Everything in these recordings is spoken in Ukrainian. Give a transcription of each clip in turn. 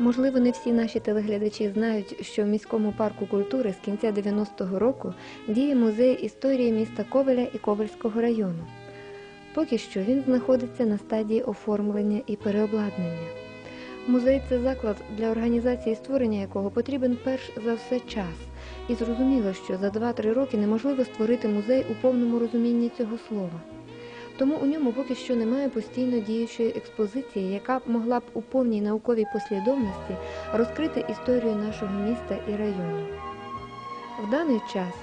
Можливо, не всі наші телеглядачі знають, що в міському парку культури з кінця 90-го року діє музей історії міста Ковеля і Ковельського району. Поки що він знаходиться на стадії оформлення і переобладнання. Музей це заклад для організації створення якого потрібен перш за все час. І зрозуміло, що за 2-3 роки неможливо створити музей у повному розумінні цього слова. Тому у ньому поки що немає постійно діючої експозиції, яка б могла б у повній науковій послідовності розкрити історію нашого міста і району. В даний час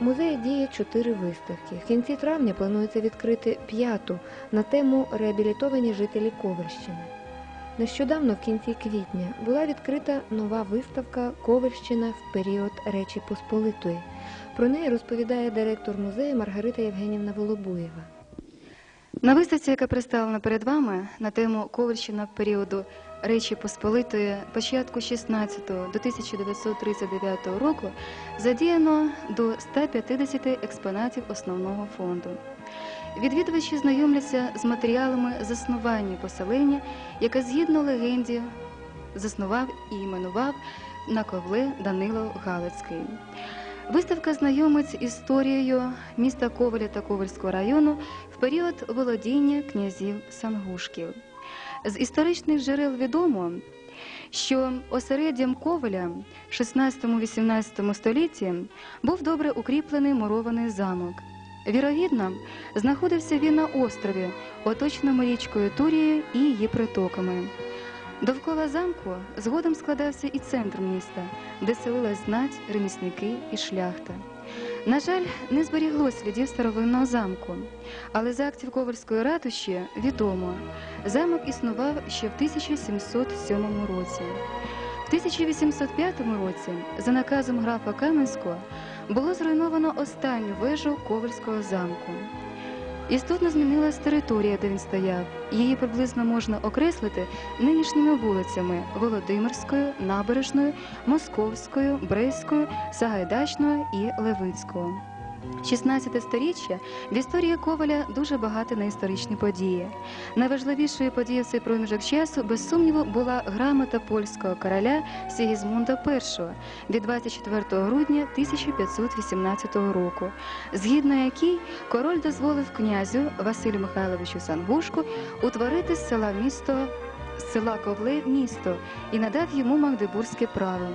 в музеї діє чотири виставки. В кінці травня планується відкрити п'яту на тему реабілітовані жителі Ковальщини. Нещодавно, в кінці квітня, була відкрита нова виставка Ковальщина в період Речі Посполитої. Про неї розповідає директор музею Маргарита Євгенівна Волобуєва. На виставці, яка представлена перед вами на тему Ковальщина періоду Речі Посполитої початку 16 до 1939 року задіяно до 150 експонатів основного фонду. Відвідувачі знайомляться з матеріалами заснування поселення, яке згідно легенді заснував і іменував на ковле Данило Галицький. Виставка знайомить історією міста Ковеля та Ковельського району в період володіння князів Сангушків. З історичних джерел відомо, що осереддям Ковеля в 16-18 столітті був добре укріплений мурований замок. Вірогідно, знаходився він на острові, оточеному річкою Турією і її притоками. Довкола замку згодом складався і центр міста, де селилась знать, ремісники і шляхта. На жаль, не зберіглось слідів старовинного замку, але з актів Ковальської ратуші відомо, замок існував ще в 1707 році. В 1805 році, за наказом графа Каменського, було зруйновано останню вежу Ковальського замку. Істотно змінилась територія, де він стояв. Її приблизно можна окреслити нинішніми вулицями Володимирською, Набережною, Московською, Брейською, Сагайдачною і Левицькою. 16 сторіччя в історії Коваля дуже багато на історичні події. Найважливішою подією цей проміжок часу, без сумніву, була грамота польського короля Сігізмунда І від 24 грудня 1518 року, згідно якій король дозволив князю Василю Михайловичу Сангушку утворити з села місто села Ковле місто і надав йому магдебурзьке право.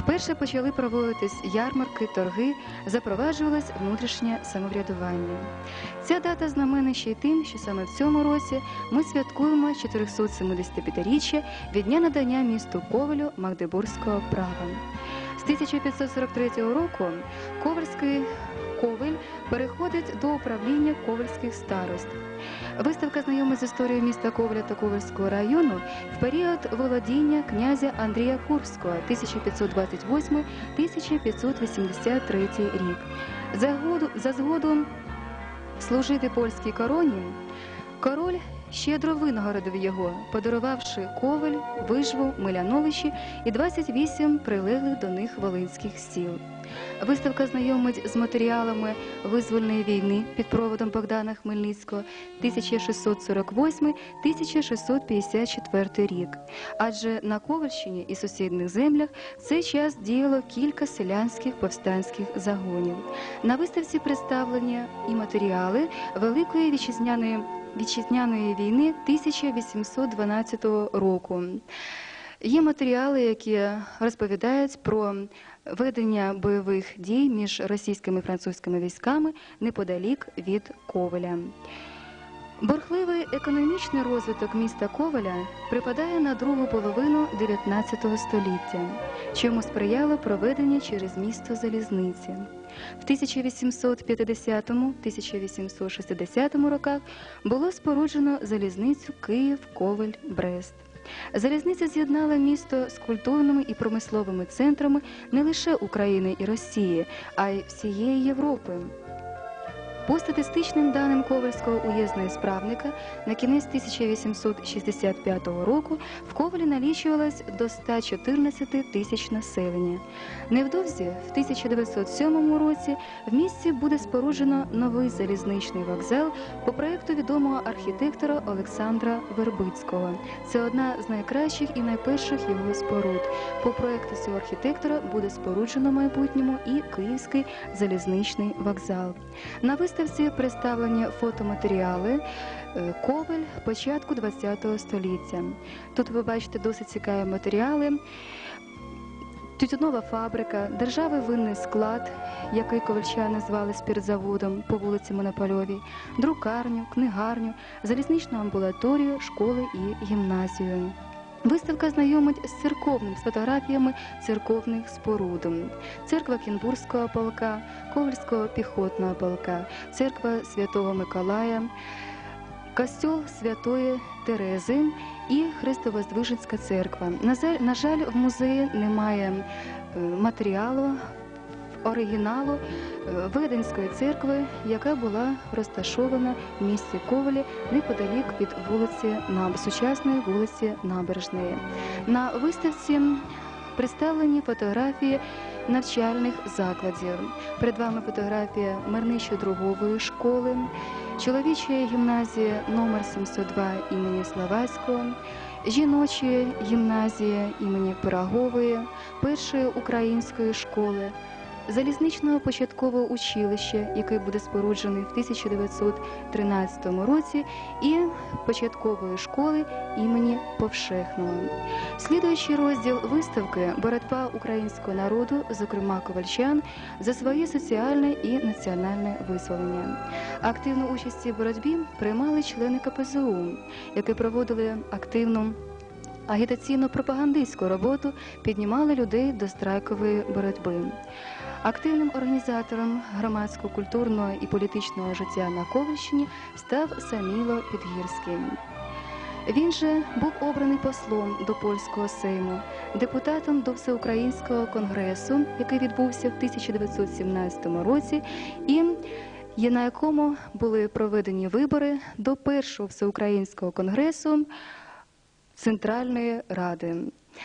Вперше почали проводитись ярмарки, торги, запроваджувалось внутрішнє самоврядування. Ця дата знамена ще й тим, що саме в цьому році ми святкуємо 475-річчя від дня надання місту Ковалю Магдебурзького права. З 1543 року Ковальський Ковель переходить до управління ковальських старост. Виставка знайомить з історією міста Ковля та Ковальського району в період володіння князя Андрія Курбського 1528-1583 рік. За, за згодом служити польській короні, король щедро винагородив його, подарувавши коваль, вижву, миляновичі і 28 прилеглих до них волинських сіл. Виставка знайомить з матеріалами визвольної війни під проводом Богдана Хмельницького 1648-1654 рік. Адже на Ковальщині і сусідних землях цей час діяло кілька селянських повстанських загонів. На виставці представлені і матеріали Великої вітчизняної війни 1812 року. Є матеріали, які розповідають про ведення бойових дій між російськими і французькими військами неподалік від Ковеля. Бурхливий економічний розвиток міста Ковеля припадає на другу половину 19 століття, чому сприяло проведення через місто залізниці. В 1850-1860 роках було споруджено залізницю Київ-Ковель-Брест. Залізниця з'єднала місто з культурними і промисловими центрами не лише України і Росії, а й всієї Європи. По статистичним даним Ковальського уєзного справника, на кінець 1865 року в Ковалі налічувалось до 114 тисяч населення. Невдовзі, в 1907 році, в місті буде споруджено новий залізничний вокзал по проєкту відомого архітектора Олександра Вербицького. Це одна з найкращих і найперших його споруд. По проєкту цього архітектора буде споруджено в майбутньому і Київський залізничний вокзал. На виставці представлені фотоматеріали е, Ковель початку ХХ століття. Тут ви бачите досить цікаві матеріали. Тютюнова фабрика, державний винний склад, який ковальчани звали спіртзаводом по вулиці Монопольовій, друкарню, книгарню, залізничну амбулаторію, школи і гімназію. Виставка знайомить з церковним з фотографіями церковних споруд. Церква Кінбурзького полка, Ковальського піхотного полка, церква Святого Миколая, костюл Святої Терези і Христовоздвиженська церква. На жаль, на жаль, в музеї немає е, матеріалу. Оригіналу е, Веденської церкви, яка була розташована в місті Ковалі неподалік від вулиці Наб- сучасної вулиці Набережної. На виставці представлені фотографії навчальних закладів. Перед вами фотографія Мирничо-другової школи, чоловічої гімназії номер 702 імені Славацького, жіночої гімназії імені Пирогової, першої української школи. Залізничного початкового училища, який буде споруджений в 1913 році, і початкової школи імені Повшехного. Слідуючий розділ виставки боротьба українського народу, зокрема ковальчан, за своє соціальне і національне визволення. Активну участь у боротьбі приймали члени КПЗУ, які проводили активну агітаційно-пропагандистську роботу, піднімали людей до страйкової боротьби. Активним організатором громадського, культурного і політичного життя на Ковальщині став Саміло Підгірський. Він же був обраний послом до польського сейму, депутатом до всеукраїнського конгресу, який відбувся в 1917 році, і є на якому були проведені вибори до першого всеукраїнського конгресу Центральної ради.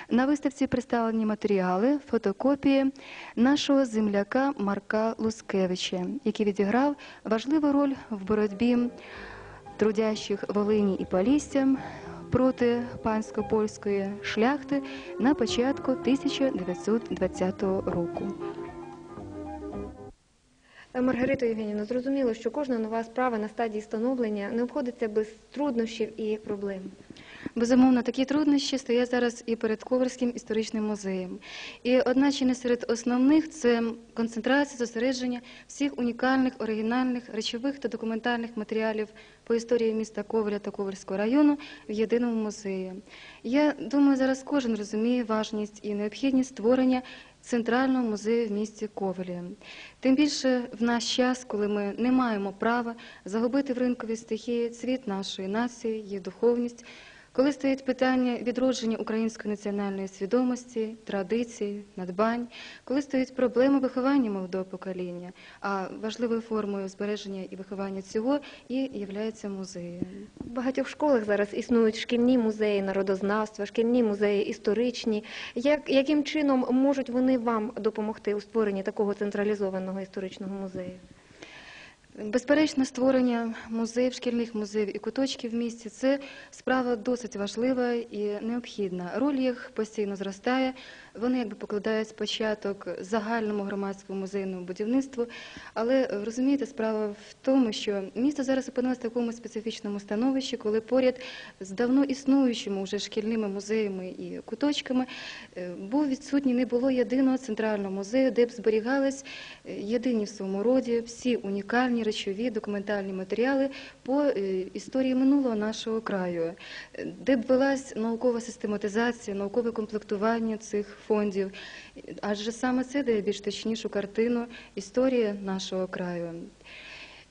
На виставці представлені матеріали, фотокопії нашого земляка Марка Лускевича, який відіграв важливу роль в боротьбі трудящих Волині і Полісся проти пансько-польської шляхти на початку 1920 року. Е, Маргарита Євгенівна, зрозуміло, що кожна нова справа на стадії становлення не обходиться без труднощів і проблем. Безумовно, такі труднощі стоять зараз і перед Ковальським історичним музеєм. І одна чи не серед основних це концентрація, зосередження всіх унікальних, оригінальних, речових та документальних матеріалів по історії міста Коваля та Ковальського району в єдиному музеї. Я думаю, зараз кожен розуміє важність і необхідність створення центрального музею в місті Ковалі. Тим більше в наш час, коли ми не маємо права загубити в ринковій стихії цвіт нашої нації, її духовність, коли стоїть питання відродження української національної свідомості, традицій, надбань, коли стоїть проблема виховання молодого покоління, а важливою формою збереження і виховання цього і є музеєм. В багатьох школах зараз існують шкільні музеї народознавства, шкільні музеї історичні. Як, яким чином можуть вони вам допомогти у створенні такого централізованого історичного музею? Безперечно, створення музеїв, шкільних музеїв і куточків в місті це справа досить важлива і необхідна. Роль їх постійно зростає. Вони якби покладають початок загальному громадському музейному будівництву. Але розумієте, справа в тому, що місто зараз опинилось в такому специфічному становищі, коли поряд з давно існуючими вже шкільними музеями і куточками е, був відсутній, не було єдиного центрального музею, де б зберігались е, єдині в своєму роді всі унікальні речові документальні матеріали по е, історії минулого нашого краю, е, де б велась наукова систематизація, наукове комплектування цих фондів. Адже саме це дає більш точнішу картину історії нашого краю.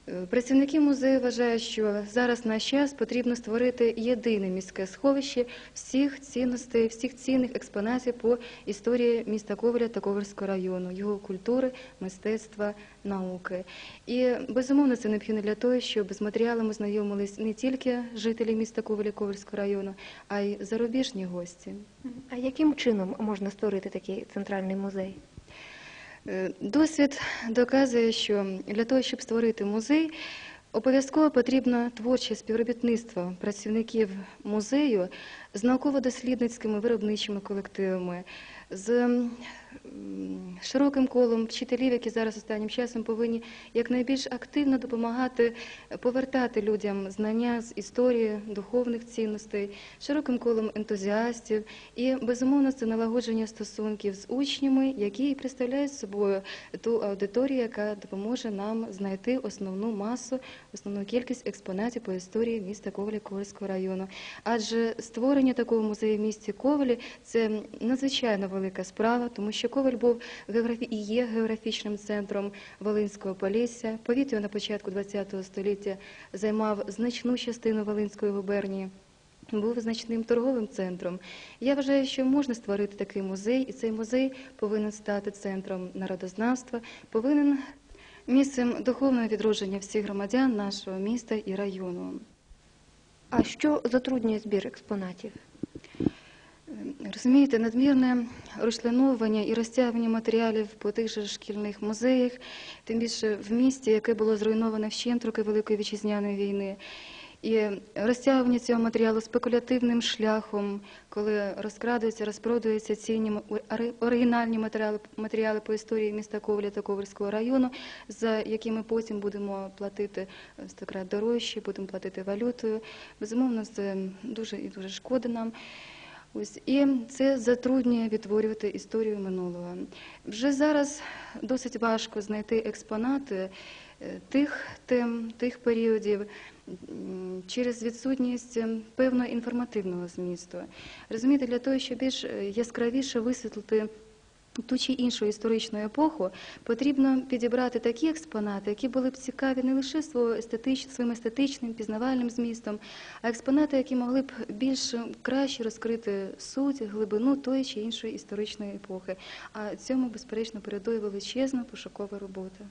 Е, Працівники музею вважають, що зараз наш час потрібно створити єдине міське сховище всіх цінностей, всіх цінних експонатів по історії міста Ковеля та Ковельського району, його культури, мистецтва, науки. І безумовно це необхідно для того, щоб з матеріалами знайомились не тільки жителі міста Ковеля Ковельського району, а й зарубіжні гості. А яким чином можна створити такий центральний музей? Е, Досвід доказує, що для того, щоб створити музей, обов'язково потрібно творче співробітництво працівників музею з науково-дослідницькими виробничими колективами, з широким колом вчителів, які зараз останнім часом повинні якнайбільш активно допомагати повертати людям знання з історії, духовних цінностей, широким колом ентузіастів і безумовно це налагодження стосунків з учнями, які і представляють собою ту аудиторію, яка допоможе нам знайти основну масу, основну кількість експонатів по історії міста Ковеля Ковельського району. Адже створення такого музею в місті Ковелі це надзвичайно велика справа, тому що Ковель був географі... і є географічним центром Волинського Полісся. Повітря на початку ХХ століття займав значну частину Волинської губернії. Був значним торговим центром. Я вважаю, що можна створити такий музей, і цей музей повинен стати центром народознавства, повинен місцем духовного відродження всіх громадян нашого міста і району. А що затруднює збір експонатів? Розумієте, надмірне розчленовування і розтягування матеріалів по тих же шкільних музеях, тим більше в місті, яке було зруйноване вщент роки Великої Вітчизняної війни. І розтягування цього матеріалу спекулятивним шляхом, коли розкрадуються, розпродуються цінні оригінальні матеріали, по історії міста Ковля та Ковальського району, за якими потім будемо платити в стократ дорожче, будемо платити валютою. Безумовно, це дуже і дуже шкода нам. Ось і це затруднює відтворювати історію минулого. Вже зараз досить важко знайти експонати е, тих тем, тих періодів через відсутність ем, певного інформативного змісту. Розумієте, для того, щоб більш е, яскравіше висвітлити ту чи іншу історичну епоху, потрібно підібрати такі експонати, які були б цікаві не лише своїм естетичним, пізнавальним змістом, а експонати, які могли б більш краще розкрити суть, глибину тої чи іншої історичної епохи. А цьому, безперечно, передує величезна пошукова робота.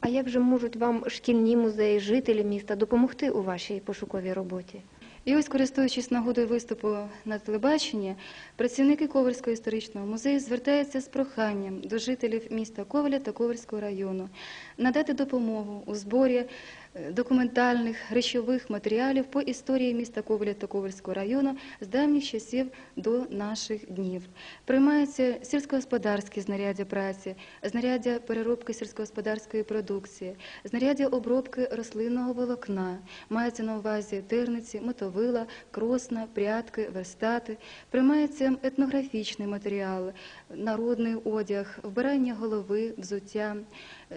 А як же можуть вам шкільні музеї, жителі міста допомогти у вашій пошуковій роботі? І ось, користуючись нагодою виступу на телебаченні, працівники Ковальського історичного музею звертаються з проханням до жителів міста Коваля та Ковальського району надати допомогу у зборі е, документальних речових матеріалів по історії міста Коваля та Ковальського району з давніх часів до наших днів. Приймаються сільськогосподарські знаряддя праці, знаряддя переробки сільськогосподарської продукції, знаряддя обробки рослинного волокна, мається на увазі терниці, мотовила, кросна, прядки, верстати. Приймається етнографічний матеріал, народний одяг, вбирання голови, взуття,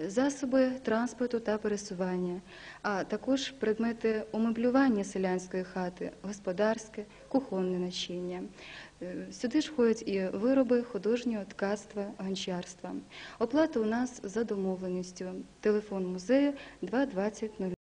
засоби транспорту та пересування, а також предмети умеблювання селянської хати, господарське, кухонне начиння. Е, Сюди ж входять і вироби художнього ткацтва, гончарства. Оплата у нас за домовленістю. Телефон музею 220